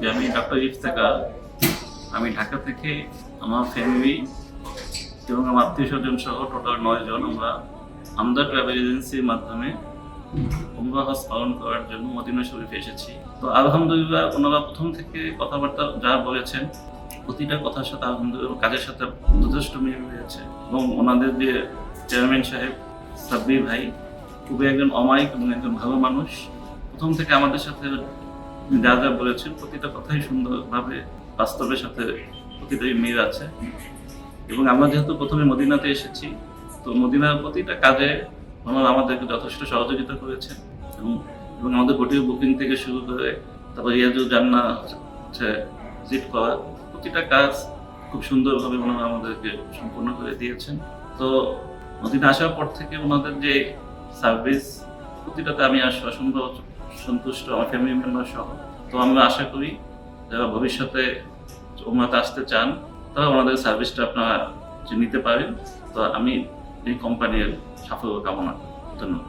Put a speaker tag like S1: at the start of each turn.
S1: যে আমি ডক্টর ইফতেকার আমি ঢাকা থেকে আমার ফ্যামিলি এবং আমার আত্মীয় স্বজন সহ টোটাল নয় জন আমরা আমদা ট্রাভেল এজেন্সির মাধ্যমে উমরা হজ পালন করার জন্য মদিনা শরীফে এসেছি। তো আলহামদুলিল্লাহ ওনারা প্রথম থেকে কথাবার্তা যা বলেছেন, প্রতিটা কথার সাথে আলহামদুলিল্লাহ কাজের সাথে যথেষ্ট মিল হয়েছে এবং ওনাদের যে চেয়ারম্যান সাহেব সাব্বির ভাই, খুবই একজন অমায়িক এবং একজন ভালো মানুষ। প্রথম থেকে আমাদের সাথে যা যা বলেছেন, প্রতিটা কথাই সুন্দরভাবে বাস্তবের সাথে প্রতিটাই মিল আছে। এবং আমরা যেহেতু প্রথমে মদিনাতে এসেছি, তো মদিনার প্রতিটা কাজে ওনারা আমাদেরকে যথেষ্ট সহযোগিতা করেছেন এবং এবং আমাদের হোটেল বুকিং থেকে শুরু করে তারপর রিয়াজুল জান্না হচ্ছে ভিজিট করা, প্রতিটা কাজ খুব সুন্দরভাবে ওনারা আমাদেরকে সম্পূর্ণ করে দিয়েছেন। তো মদিনা আসার পর থেকে ওনাদের যে সার্ভিস প্রতিটাতে আমি আস অসম্ভব সন্তুষ্ট আমার ফ্যামিলি মেম্বার সহ। তো আমরা আশা করি যারা ভবিষ্যতে ওমরাতে আসতে চান তারা ওনাদের সার্ভিসটা আপনারা নিতে পারেন। তো আমি এই কোম্পানির সাফল্য কামনা করি। ধন্যবাদ।